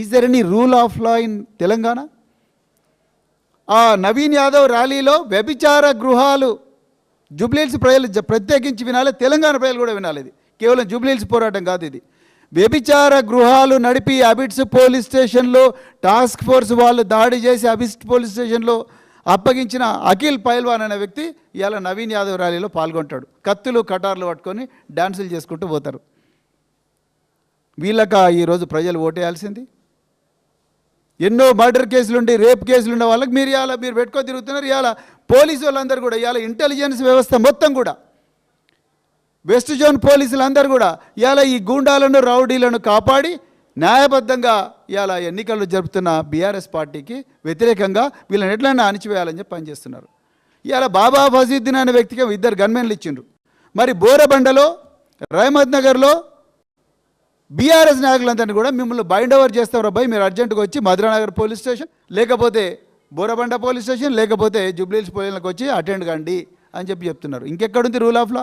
Is there any rule of law in Telangana ఆ నవీన్ యాదవ్ ర్యాలీలో వ్యభిచార గృహాలు జూబ్లీహిల్స్ ప్రజలు ప్రత్యేకించి వినాలి తెలంగాణ ప్రజలు కూడా వినాలి ఇది. కేవలం జూబ్లీహిల్స్ పోరాటం కాదు ఇది. వ్యభిచార గృహాలు నడిపి అబిట్స్ పోలీస్ స్టేషన్లో టాస్క్ ఫోర్స్ వాళ్ళు దాడి చేసి అబిస్ట్ పోలీస్ స్టేషన్లో అప్పగించిన అఖిల్ పైల్వాన్ అనే వ్యక్తి ఇవాళ నవీన్ యాదవ్ ర్యాలీలో పాల్గొంటాడు. కత్తులు కటార్లు పట్టుకొని డ్యాన్సులు చేసుకుంటూ పోతారు. వీళ్ళక ఈరోజు ప్రజలు ఓటేయాల్సింది? ఎన్నో మర్డర్ కేసులుండి రేప్ కేసులుండే వాళ్ళకి మీరు ఇవాళ మీరు పెట్టుకొని తిరుగుతున్నారు. ఇవాళ పోలీసు వాళ్ళందరూ కూడా ఇవాళ ఇంటెలిజెన్స్ వ్యవస్థ మొత్తం కూడా వెస్ట్ జోన్ పోలీసులందరూ కూడా ఇవాళ ఈ గూండాలను రౌడీలను కాపాడి న్యాయబద్ధంగా ఇవాళ ఎన్నికలు జరుపుతున్న బీఆర్ఎస్ పార్టీకి వ్యతిరేకంగా వీళ్ళని ఎట్లైనా అణిచివేయాలని చెప్పి పనిచేస్తున్నారు. ఇవాళ బాబా ఫజీద్దీన్ అనే వ్యక్తికి ఇద్దరు గన్మెన్లు ఇచ్చిండ్రు. మరి బోరబండలో రహమద్ నగర్లో బీఆర్ఎస్ నాయకులందరినీ కూడా మిమ్మల్ని బైండ్ ఓవర్ చేస్తాం అబ్బాయి మీరు అర్జెంటుగా వచ్చి మధురానగర్ పోలీస్ స్టేషన్ లేకపోతే బోరబండ పోలీస్ స్టేషన్ లేకపోతే జూబ్లీహిల్స్ పోలీసులకు వచ్చి అటెండ్ కండి అని చెప్పి చెప్తున్నారు. ఇంకెక్కడుంది రూల్ ఆఫ్ లా